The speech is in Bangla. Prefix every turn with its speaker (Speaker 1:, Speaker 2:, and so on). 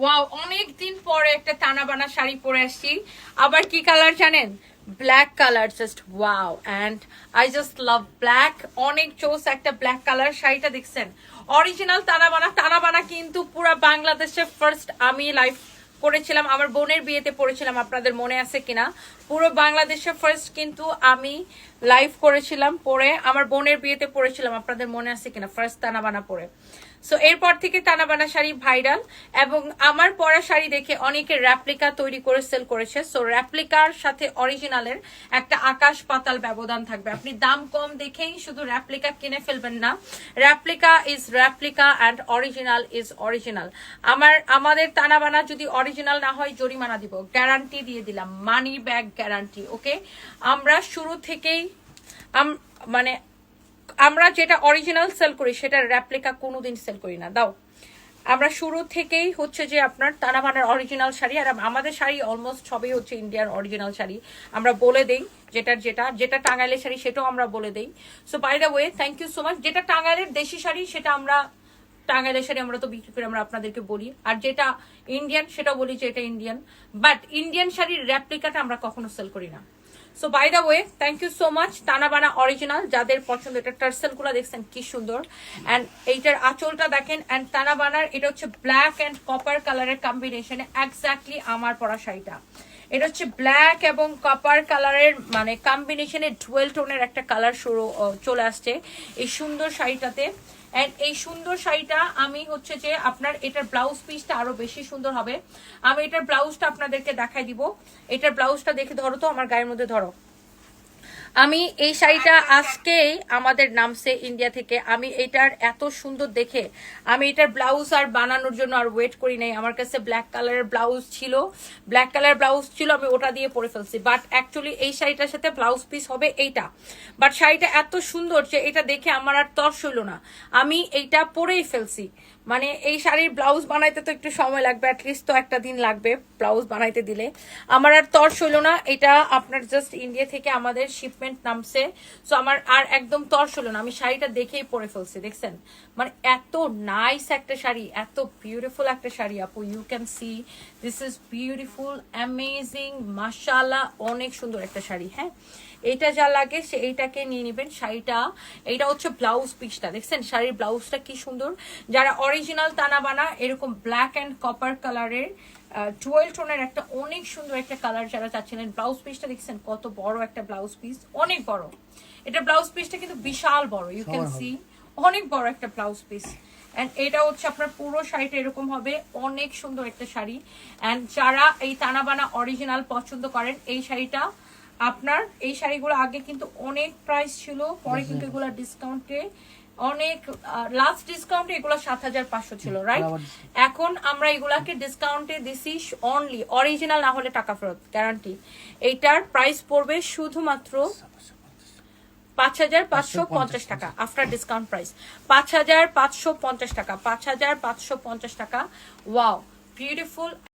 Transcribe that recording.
Speaker 1: ওয়াও অনেক দিন পরে একটা টানা শাড়ি পরে আসছি। আবার কি কালার জানেন? Black colour just wow and I just love black অনেক চোস একটা ব্ল্যাক কালার শাড়িটা দেখছেন। অরিজিনাল তানাবানা তানাবানা কিন্তু পুরা বাংলাদেশে ফার্স্ট আমি লাইভ করেছিলাম আমার বোনের বিয়েতে পড়েছিলাম, আপনাদের মনে আছে কিনা? পুরো বাংলাদেশে ফার্স্ট কিন্তু আমি লাইভ করেছিলাম পরে আমার বোনের বিয়েতে পড়েছিলাম, আপনাদের মনে আছে কিনা? ফার্স্ট তানাবানা পরে সো এরপর থেকে তানাবানা শাড়ি ভাইরাল এবং আমার পরা শাড়ি দেখে অনেকে র্যাপ্লিকা তৈরি করে সেল করেছে। সো র্যাপ্লিকার সাথে অরিজিনালের একটা আকাশ পাতাল ব্যবধান থাকবে। আপনি দাম কম দেখেই শুধু র্যাপ্লিকা কিনে ফেলবেন না। Replica is replica and original is original আমার, আমাদের তানাবানা যদি অরিজিনাল না হয় জরিমানা দিব। গ্যারান্টি দিয়ে দিলাম। মানি ব্যাগ গ্যারান্টি ওকে আমরা শুরু থেকেই মানে আমরা যেটা অরিজিনাল সেল করি সেটা র্যাপ্লিকা কোনোদিন সেল করি না। দাও। আমরা শুরু থেকেই হচ্ছে যে আপনার তানাবানার অরিজিনাল শাড়ি, আর আমাদের শাড়ি অলমোস্ট সবই হচ্ছে ইন্ডিয়ার অরিজিনাল শাড়ি। আমরা বলে দেই যেটার যেটা যেটা টাঙ্গাইলের শাড়ি সেটাও আমরা বলে দেই। So by the way thank you so much যেটা টাঙ্গাইলের দেশি শাড়ি, সেটা আমরা টাঙ্গাইলের শাড়ি আমরা তো বিক্রি করে আমরা আপনাদেরকে বলি। আর যেটা ইন্ডিয়ান সেটা বলি যে এটা ইন্ডিয়ান বাট ইন্ডিয়ান শাড়ির র্যাপ্লিকাটা আমরা কখনো সেল করি না। So by the way thank you so much Tanabana original যাদের পছন্দ, এটা টার্সেলগুলো দেখছেন, কি সুন্দর। অ্যান্ড এইটার আঁচলটা দেখেন অ্যান্ড টানাবানার এটা হচ্ছে ব্ল্যাক অ্যান্ড কপার কালারের কম্বিনেশনে এক্স্যাক্টলি আমার পরা শাড়িটা। এটা হচ্ছে ব্ল্যাক এবং কপার কালারের মানে কম্বিনেশনের ডুয়েল টোনের একটা কালার শুরু চলে আসছে এই সুন্দর শাড়িটাতে। অ্যান্ড এই সুন্দর শাড়িটা আমি হচ্ছে যে আপনার এটার ব্লাউজ পিসটা আরও বেশি সুন্দর হবে। আমি এটার ব্লাউজটা আপনাদেরকে দেখাই দিব। এটার ব্লাউজটা দেখে ধরো তো, আমার গায়ের মধ্যে ধরো। আমি এই শাড়িটা আজকেই আমাদের নামছে ইন্ডিয়া থেকে। আমি এটার এত সুন্দর দেখে, আমি এটার ব্লাউজ আর বানানোর জন্য আর ওয়েট করি নাই। আমার কাছে ব্ল্যাক কালারের ব্লাউজ ছিল। ব্ল্যাক কালার ব্লাউজ ছিল, আমি ওটা দিয়ে পরে ফেলছি। বাট অ্যাকচুয়ালি এই শাড়িটার সাথে ব্লাউজ পিস হবে এইটা। বাট শাড়িটা এত সুন্দর যে এটা দেখে আমার আর তর্স হইল না। আমি এইটা পরেই ফেলছি। মানে এই শাড়ির ব্লাউজ বানাইতে তো একটু সময় লাগবে অ্যাটলিস্ট তো একটা দিন লাগবে ব্লাউজ বানাইতে দিলে। আমার আর তর্স হইল না। এটা আপনার জাস্ট ইন্ডিয়া থেকে আমাদের শিপমেন্ট নামছে। সো আমার আর একদম তর্স হলো না। আমি শাড়িটা দেখেই পরে ফেলছি, দেখছেন? মানে এত নাইস একটা শাড়ি, এত বিউটিফুল একটা শাড়ি, আপু you can see this is beautiful amazing মাশাল্লাহ অনেক সুন্দর একটা শাড়ি হ্যাঁ? এইটা যা লাগে সে এইটাকে নিয়ে নেবেন। শাড়িটা, এইটা হচ্ছে ব্লাউজ পিসটা দেখছেন? শাড়ির ব্লাউজটা কি সুন্দর। যারা অরিজিনাল তানা বানা এরকম ব্ল্যাক অ্যান্ড কপার কালারের টুয়েলভ টোনের একটা অনেক সুন্দর একটা কালার যারা চাচ্ছিলেন ব্লাউজ পিসটা দেখছেন? কত বড় একটা ব্লাউজ পিস অনেক বড়। এটা ব্লাউজ পিসটা কিন্তু বিশাল বড় ইউ ক্যান সি অনেক বড় একটা ব্লাউজ পিস অ্যান্ড এটা হচ্ছে আপনার পুরো শাড়িটা এরকম হবে অনেক সুন্দর একটা শাড়ি। অ্যান্ড যারা এই তানাবানা অরিজিনাল পছন্দ করেন এই শাড়িটা আপনার এই শাড়িগুলো আগে কিন্তু অনেক প্রাইস ছিল পরে কিন্তু এগুলো ডিসকাউন্টে অনেক লাস্ট ডিসকাউন্টে এগুলো সাত হাজার পাঁচশো ছিল রাইট এখন আমরা এগুলাকে ডিসকাউন্টে দিছি অনলি অরিজিনাল না হলে টাকা ফেরত গ্যারান্টি এইটার প্রাইস পড়বে শুধুমাত্র পাঁচ হাজার পাঁচশো পঞ্চাশ টাকা আফটার ডিসকাউন্ট প্রাইস পাঁচ হাজার পাঁচশো পঞ্চাশ টাকা পাঁচ হাজার পাঁচশো পঞ্চাশ টাকা ওয়াও বিউটিফুল